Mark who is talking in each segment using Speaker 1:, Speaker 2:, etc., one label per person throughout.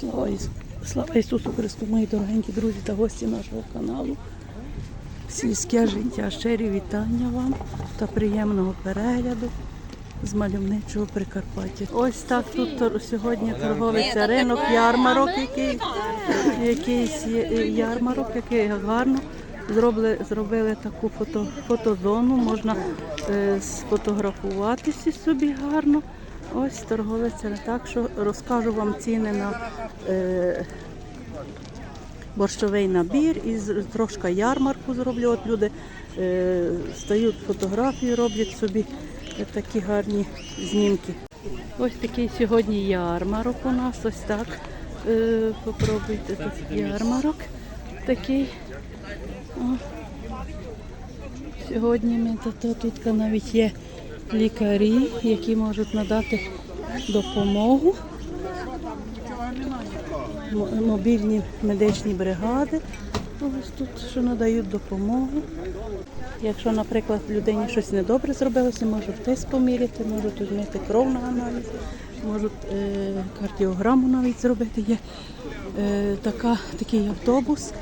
Speaker 1: Слава, Ісу... Слава Ісусу Христу, мої дорогенькі друзі та гості нашого каналу. Сільське життя, щирі вітання вам та приємного перегляду з мальовничого Прикарпаття. Ось так тут сьогодні торговиться ринок, ярмарок, який, якийсь ярмарок, який гарно. Зробили, зробили таку фото, фотозону, можна е, сфотографуватися собі гарно. Ось торговиця. Так що розкажу вам ціни на е, борщовий набір і трошки ярмарку зроблю. От люди е, стають фотографії, роблять собі такі гарні знімки. Ось такий сьогодні ярмарок у нас, ось так. Е, попробуйте тут ярмарок такий. О. Сьогодні ми то тут навіть є лікарі, які можуть надати допомогу. Мобільні медичні бригади. Ось тут що надають допомогу. Якщо, наприклад, людині щось недобре зробилося, можуть тиск поміряти, можуть візьмити кров на аналіз, можуть е, кардіограму навіть зробити. Є е, така, такий автобус.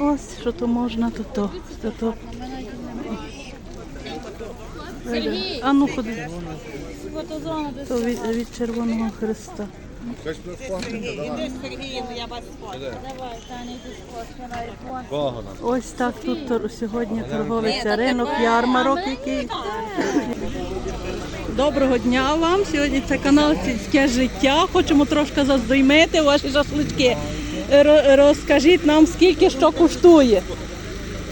Speaker 1: Ось що то можна, то то. то, то. А ну ходи. То від, від Червоного Христа.
Speaker 2: Іди з Сергієм, я вас сфоткаю.
Speaker 3: Давай, Таня, йди сфоткай.
Speaker 1: Ось так тут тор- сьогодні торговиться ринок, ярмарок який. Доброго дня вам. Сьогодні це канал Сільське життя. Хочемо трошки заздоймити ваші шашлички. Ро- Розкажіть нам, скільки що коштує.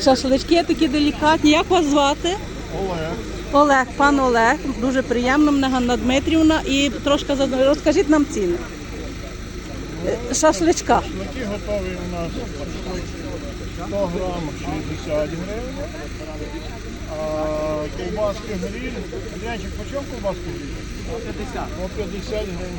Speaker 1: Шашлички такі делікатні. Як вас звати? Олег. Олег, пан Олег. Дуже приємно, мене Ганна Дмитрівна. І трошки розкажіть нам ціни. Шашличка.
Speaker 4: Шашлики готові у нас 100 грам 60 гривень. А ковбаски гриль. Янчик, по чому ковбаски гриль? 50. По 50 гривень.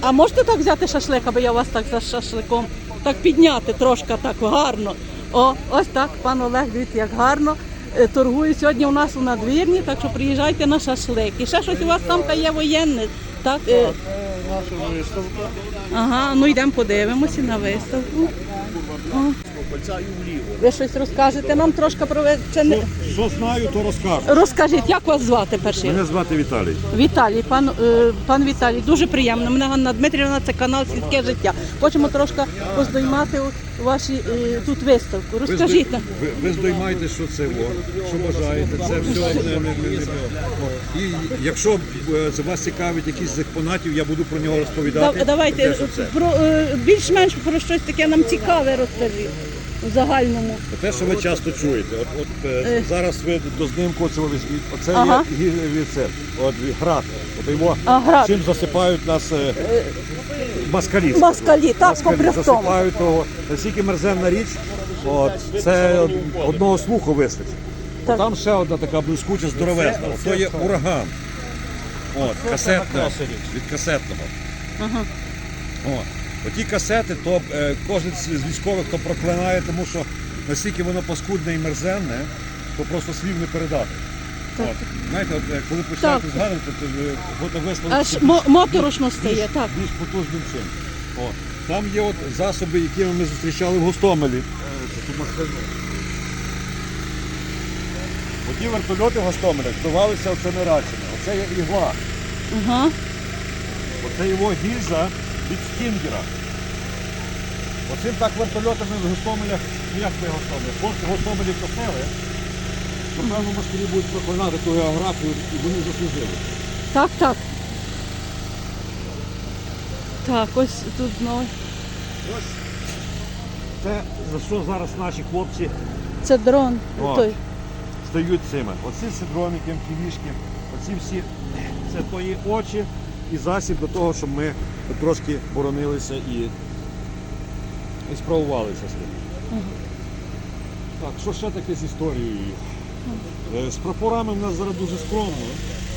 Speaker 1: А можете так взяти шашлик, аби я вас так за шашликом так підняти трошки так гарно. О, ось так, пан Олег, дивіться, як гарно. Е, Торгує сьогодні у нас у надвірні, так що приїжджайте на шашлик. І ще щось у вас там та є воєнне. Так, е,
Speaker 4: Це наша виставка.
Speaker 1: ага, ну йдемо подивимося на виставку. О. Ви щось розкажете нам трошки про ви- чи не-
Speaker 5: Що знаю, то розкажу.
Speaker 1: Розкажіть, як вас звати перший?
Speaker 5: Мене звати Віталій.
Speaker 1: Віталій, пан, е, пан Віталій, дуже приємно. Мене Ганна Дмитрівна, це канал Сільське життя. Хочемо трошки поздоймати ваші е, тут виставку. Розкажіть нам.
Speaker 5: ви, ви здоймаєте, що це во, що бажаєте. Це все. не- не- не- не- І якщо е, це вас цікавить якийсь з експонатів, я буду про нього розповідати.
Speaker 1: Да- Давайте
Speaker 5: Те, що
Speaker 1: про е, більш-менш про щось таке нам цікаве розкажіть у загальному.
Speaker 5: Те, що ви часто чуєте. От, от е, зараз ви до знимку цього візьміть. Оце
Speaker 1: Ага.
Speaker 5: є гі- це, от град. От його
Speaker 1: А, град.
Speaker 5: чим засипають нас е, москалі.
Speaker 1: Москалі, так,
Speaker 5: Москалі засипають того. Настільки мерзенна річ, от, це одного слуху вистачить.
Speaker 1: Так.
Speaker 5: Там ще одна така блискуча здоровезна. То є ураган. От, касетна, від касетного.
Speaker 1: Ага.
Speaker 5: От. Оті касети, то е, кожен з з військових то проклинає, тому що настільки воно паскудне і мерзенне, то просто слів не передати. Знаєте, от, е, коли починаєте
Speaker 1: Так.
Speaker 5: згадувати, то будете висловити
Speaker 1: Аж мо- моторошно стає, так.
Speaker 5: більш потужним чим. О, там є от засоби, якими ми зустрічали в Гостомелі. Е. Оті вертольоти в Гостомелях вбивалися оце не рачення. Оце є ігла.
Speaker 1: Ага.
Speaker 5: Оце його гільза від стінгера. Оцим так вертольотами в Гостомелях, ну як ми Гостомелі, хлопці Гостомелі косили, то певно москалі будуть проклинати ту географію і вони заслужили.
Speaker 1: Так, так. Так, ось тут знову.
Speaker 5: Ось це за що зараз наші хлопці
Speaker 1: Це дрон.
Speaker 5: О.
Speaker 1: Той.
Speaker 5: стають цими. Оці синдроміки, ківішки, оці всі це твої очі і засіб до того, щоб ми трошки боронилися і, і справувалися з тим. Так, що ще таке з історією? Е, З прапорами в нас зараз дуже скромно.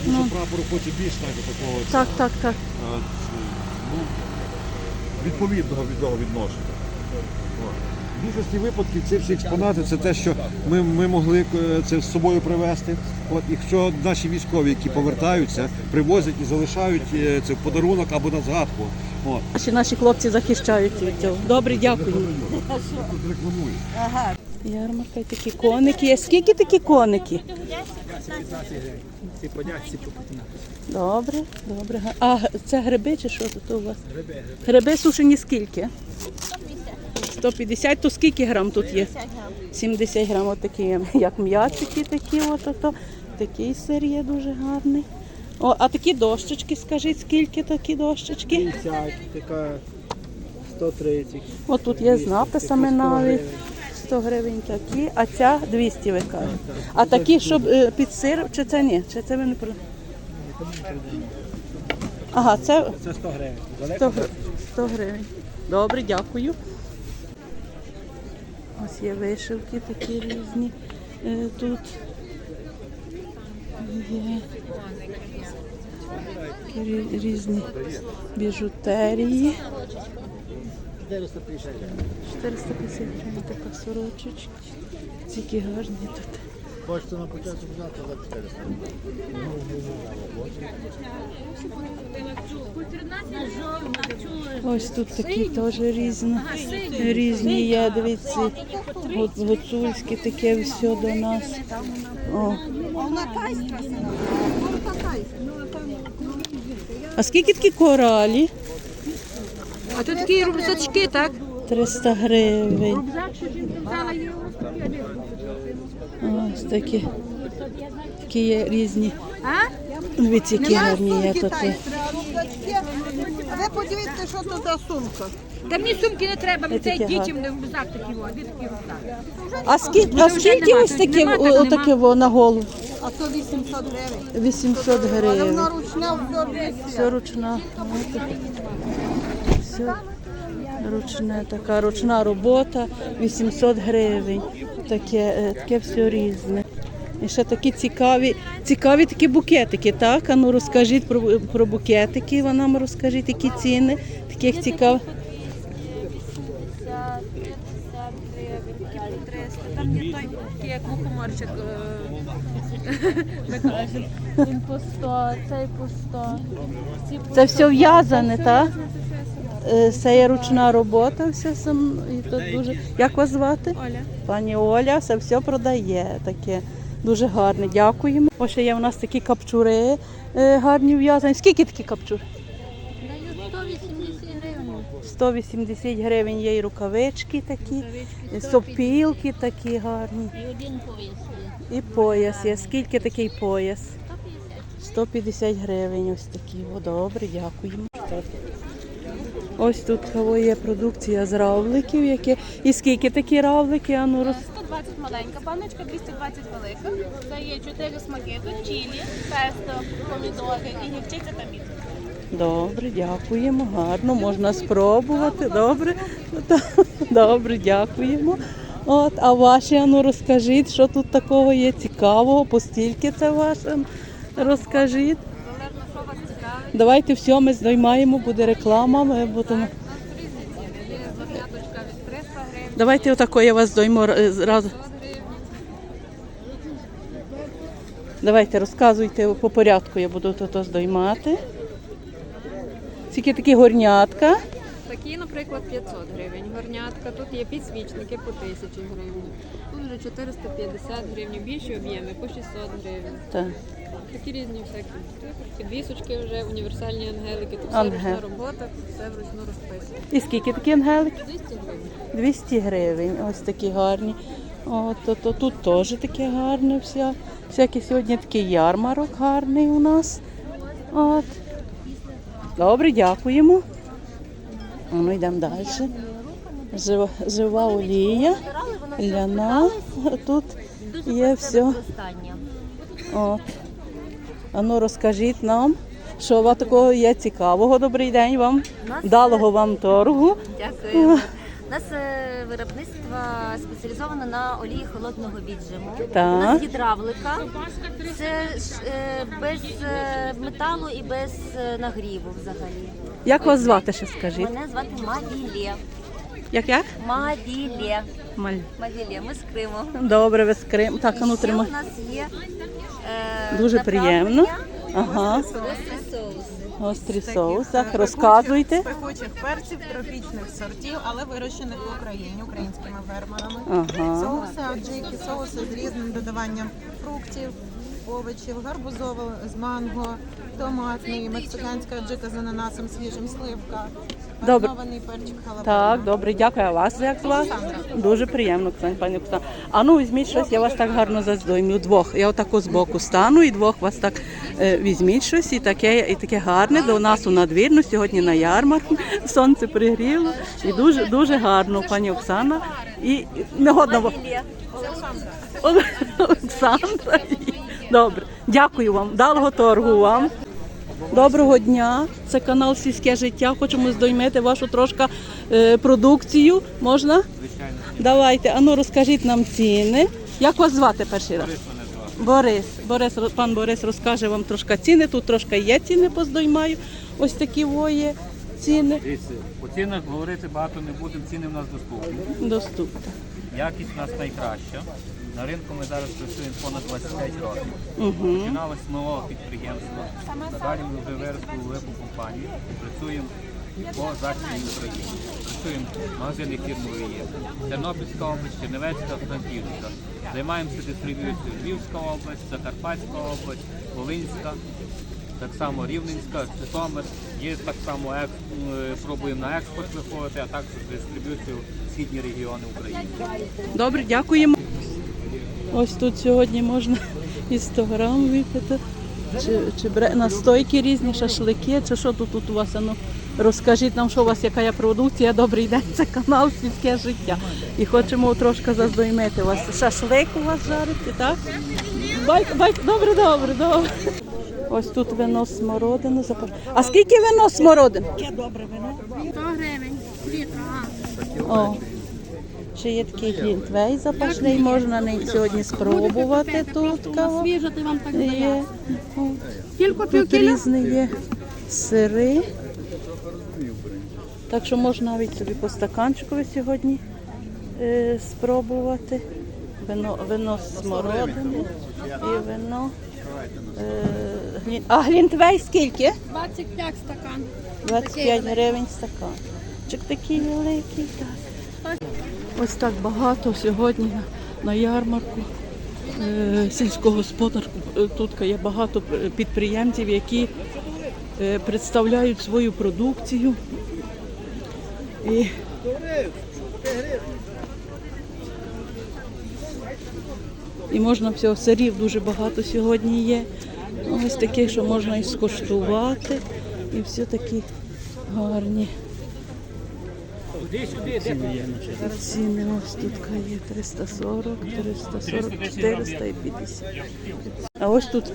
Speaker 5: Тому що прапору хоче більш знаєте, такого
Speaker 1: Так, так, так.
Speaker 5: е, ну, відповідного від того відношення. В більшості випадків ці всі експонати це те, що ми, ми могли е, це з собою привезти. От якщо наші військові, які повертаються, привозять і залишають це в подарунок або на згадку. От.
Speaker 1: Наші наші хлопці захищають від цього. Добре, дякую.
Speaker 5: Тут рекламують.
Speaker 1: Ярмарка і такі коники. є. Скільки такі коники? Добре, добре. А це гриби чи що тут у вас? Гриби. Гриби сушені скільки? 150, то скільки грам тут є? 70 грам, отакі, як м'ячики такі, от, ото. Такий сир є дуже гарний. О, а такі дощечки, скажіть, скільки такі дощечки?
Speaker 4: 50, така 130.
Speaker 1: От тут є з написами навіть. 100 гривень такі, а ця 200 ви кажете. А такі, щоб е, під сир, чи це ні? Чи це ви не про. Ага, це
Speaker 4: Це 100 гривень.
Speaker 1: 100, гри- 100 гривень. Добре, дякую. Ось є вишивки такі різні. е, Тут є рі- різні біжутерії. 450 гривень така сорочечка. Цікі гарні тут.
Speaker 4: Хочете на початку взяти за 400.
Speaker 1: Ось тут такі теж різні. Різні є, дивіться, гуцульські таке все до нас. О. А скільки такі коралі?
Speaker 2: А тут такі рюкзачки, так?
Speaker 1: 300 гривень. Ось такі. Такі є різні. Дивіться, які гарні є тут.
Speaker 2: А ви подивіться, що тут за сумка. Та мені сумки не треба, мені це дітям не рюкзак такі во, де такі рюкзак.
Speaker 1: А скільки, а скільки ось
Speaker 2: тут
Speaker 1: таке, во на голову?
Speaker 2: А то 800 гривень.
Speaker 1: 800 гривень.
Speaker 2: Вона ручна, все 200.
Speaker 1: Все ручна. Все ручне, така ручна робота, 800 гривень. Таке, е, таке все різне. І ще такі цікаві, цікаві такі букетики, так? А ну розкажіть про, про букетики, ви нам розкажіть, які ціни таких цікавих.
Speaker 3: 50, 50 гривень, 300. Там є той, як кажемо. Він по 100, цей по 100. Ці по
Speaker 1: Це
Speaker 3: 100.
Speaker 1: все в'язане, так?
Speaker 3: Це.
Speaker 1: Е, Це є ручна робота, все сам і тут дуже. Як вас звати?
Speaker 3: Оля.
Speaker 1: Пані Оля, це все продає таке. Дуже гарне, дякуємо. Ось ще є у нас такі капчури е, гарні в'язані. Скільки такі капчури?
Speaker 3: 180 гривень.
Speaker 1: 180 гривень є і рукавички такі, і сопілки такі гарні.
Speaker 3: І один пояс є.
Speaker 1: І пояс є. Скільки такий пояс?
Speaker 3: 150.
Speaker 1: 150 гривень ось такі. О, добре, дякуємо. Ось тут кого є продукція з равликів. Які... І скільки такі равлики? А ну, роз...
Speaker 3: 120 маленька баночка, 220 велика. Це є 4 смаки. Тут чилі, песто, помідори і гірчиця та мід.
Speaker 1: Добре, дякуємо. Гарно, можна спробувати. Добре, добре, дякуємо. От, а ваші, а ну розкажіть, що тут такого є цікавого, по стільки це ваше? Розкажіть.
Speaker 3: Залежно, що вас цікавить.
Speaker 1: Давайте все, ми знімаємо, буде реклама. Ми будемо.
Speaker 3: У нас різні ціни. Є зерняточка від 300 гривень,
Speaker 1: Давайте отако я вас здойму зразу. Давайте розказуйте по порядку, я буду тут здоймати. Скільки такі горнятка.
Speaker 6: Такі, наприклад, 500 гривень. Горнятка, тут є підсвічники по 1000 гривень. Тут вже 450 гривень, більші об'єми по 600 гривень.
Speaker 1: Так.
Speaker 6: Такі різні всякі. Підвісочки вже, універсальні ангелики, тут все
Speaker 1: Ангел.
Speaker 6: ручна робота, все вручну розписано.
Speaker 1: І скільки такі ангелики?
Speaker 6: 200 гривень.
Speaker 1: 200 гривень. Ось такі гарні. От, то, то, тут теж таке гарне. Вся, всякий сьогодні такий ярмарок гарний у нас. От. Добре, дякуємо. А ми йдемо далі. Жива, жива олія, ляна. Тут є все. От. А ну розкажіть нам, що у вас такого є цікавого. Добрий день вам. Нас... Вдалого вам торгу.
Speaker 7: Дякую. У нас е, виробництво спеціалізоване на олії холодного віджиму.
Speaker 1: Так.
Speaker 7: У нас гідравлика. Це е, без е, металу і без е, нагріву взагалі.
Speaker 1: Як вас звати ще скажіть?
Speaker 7: Мене звати Марілє.
Speaker 1: Як як?
Speaker 7: Мавіле.
Speaker 1: Маль.
Speaker 7: Мавіле, ми з Криму.
Speaker 1: Добре, ви з Крим. Так, а ну
Speaker 7: Ще
Speaker 1: тримай.
Speaker 7: у нас є е,
Speaker 1: Дуже приємно. Ага.
Speaker 7: Гострі соуси.
Speaker 1: Гострі соуси. Розказуйте.
Speaker 8: Пекучих перців тропічних сортів, але вирощених в Україні українськими фермерами.
Speaker 1: Ага.
Speaker 8: Соуси, аджики, соуси з різним додаванням фруктів, овочів, гарбузовий з манго, томатний, мексиканська аджика з ананасом свіжим, сливка,
Speaker 1: Добре.
Speaker 8: маринований перчик халапеньо.
Speaker 1: Так, добре, дякую. А вас як звати? Дуже приємно, Оксана, пані Оксана. А ну візьміть щось, я вас так гарно заздоймлю. Двох. Я отако збоку стану і двох вас так е, візьміть щось і таке, і таке гарне до нас у надвірну. Сьогодні на ярмарку. Сонце пригріло. І дуже дуже гарно, пані Оксана. І і не годно. во- Оле- Олександра. Добре, дякую вам. Далого торгу вам. Доброго дня. Це канал Сільське життя. Хочемо здоймити вашу трошки е, продукцію. Можна? Звичайно. Давайте. Ану, розкажіть нам ціни. Як вас звати перший раз? Борис. Борис, пан Борис розкаже вам трошки ціни. Тут трошки є ціни, поздоймаю. Ось такі воє ціни.
Speaker 9: Дивіться, по цінах говорити багато не будемо, ціни в нас доступні.
Speaker 1: Доступно.
Speaker 9: Якість у нас найкраща. На ринку ми зараз працюємо понад 25 років.
Speaker 1: Угу.
Speaker 9: Починали з малого підприємства. Надалі ми вже виросли у велику компанію. Працюємо по Західній Україні. Працюємо магазини фірмові є. Тернопільська область, Чернівецька, Франківська. Займаємося дистриб'юцією Львівська область, Закарпатська область, Волинська. Так само Рівненська, Житомир. Є так само екс... е, пробуємо на експорт виходити, а також дистриб'юцію в східні регіони України.
Speaker 1: Добре, дякуємо. Ось тут сьогодні можна і 100 грам випити. Чи, чи бре- настойки різні, шашлики, чи що тут, тут у вас? Ану, розкажіть нам, що у вас, яка є продукція. Добрий день, це канал Сільське життя. І хочемо трошки заздоймити вас. Шашлик у вас жарити, так? Байк, байк, добре, добре, добре. Ось тут вино смородину. А скільки вино смородин?
Speaker 3: 100 гривень.
Speaker 1: О, ще є такий глінтвей запашний, можна не сьогодні спробувати тут.
Speaker 3: Так
Speaker 1: Є. Тут різні є сири. Так що можна навіть собі по стаканчикові сьогодні е, спробувати. Вино, вино смородини і вино. Е. А глінтвей скільки?
Speaker 3: 25 стакан.
Speaker 1: 25 гривень стакан. Чик такий великий, так. Ось так багато сьогодні на, ярмарку е, сільського господарку. Е, Тут є багато підприємців, які е, представляють свою продукцію. І І можна всього сирів дуже багато сьогодні є. Ось таких, що можна і скуштувати. І всі такі гарні. Ціни ось тут є 340, 340, 400 і 50. А ось тут,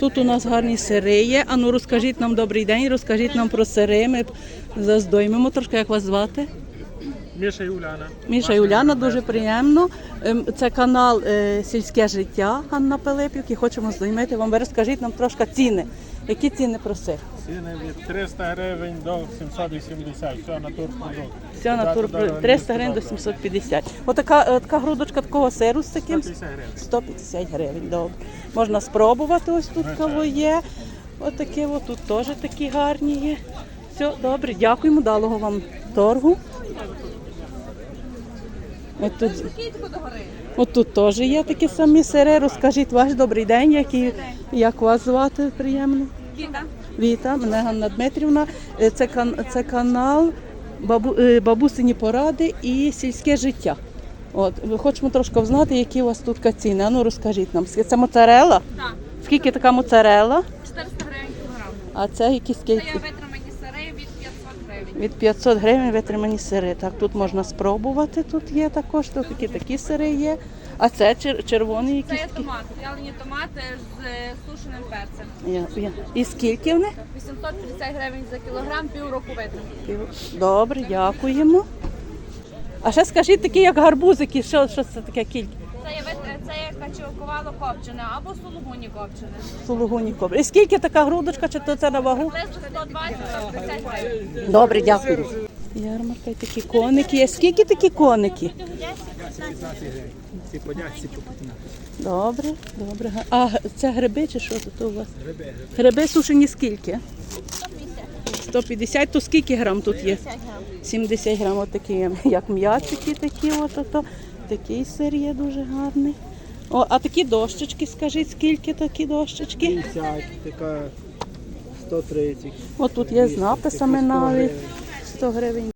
Speaker 1: тут у нас гарні сири є. А ну розкажіть нам добрий день, розкажіть нам про сири. Ми заздоймемо трошки, як вас звати.
Speaker 4: Міша і Уляна.
Speaker 1: Міша і Уляна, дуже приємно. Ем, Це канал е, Сільське життя Ганна Пилипівки. і Хочемо здоймити вам. Ви розкажіть нам трошки ціни. Які ціни про сир?
Speaker 4: Ціни від 300 гривень до 780. Все на турпродукт.
Speaker 1: Все на тур 300 гривень до 750. Отака е, така грудочка такого сиру з таким
Speaker 4: 150 гривень.
Speaker 1: 150 гривень. Добре. Можна спробувати. Ось тут кого є. Отакі, от тут теж такі гарні є. Все, добре, дякуємо, далого вам торгу. От тут, от тут теж є такі самі сири. Розкажіть ваш добрий день, які, як вас звати приємно?
Speaker 3: Віта.
Speaker 1: Віта, мене Ганна Дмитрівна. Е, Це, кан, це канал бабу, е, бабусині поради і сільське життя. От, ми хочемо трошки знати, які у вас тут ціни. А ну розкажіть нам, це моцарела?
Speaker 3: Так.
Speaker 1: Скільки така моцарела?
Speaker 3: 400 гривень кілограм.
Speaker 1: А це які
Speaker 3: Це
Speaker 1: скільки?
Speaker 3: є витримані сири від 500 гривень.
Speaker 1: Від 500 гривень витримані сири. Так, тут можна спробувати. Тут є також тут такі, такі сири є. А це чер- червоний
Speaker 3: Це
Speaker 1: якийсь.
Speaker 3: є
Speaker 1: такий?
Speaker 3: томати, вялені томати з е, сушеним перцем.
Speaker 1: Я- я- І скільки вони?
Speaker 3: 850 гривень за кілограм, півроку витримки.
Speaker 1: Добре, дякуємо. А ще скажіть такі, як гарбузики, що, що це таке кілька?
Speaker 3: Це є, вит- це є качовковало копчене або сулугуні копчене.
Speaker 1: Сулугуні кобри. І скільки така грудочка, чи то це на вагу?
Speaker 3: Приблизно 120-150 гривень.
Speaker 1: Добре, дякую. Ярмарка такі коники. є. Скільки такі коники?
Speaker 4: Ці подяці по 15.
Speaker 1: Добре, добре. А це гриби чи що тут у вас? Гриби. Гриби сушені скільки? 150. То скільки грам тут є? 70 грам. Отакі, як м'ячики такі, от. Такий сир є дуже гарний. О, а такі дощечки, скажіть, скільки такі дощечки?
Speaker 4: 50, така 130.
Speaker 1: От тут є з написами навіть 100 гривень.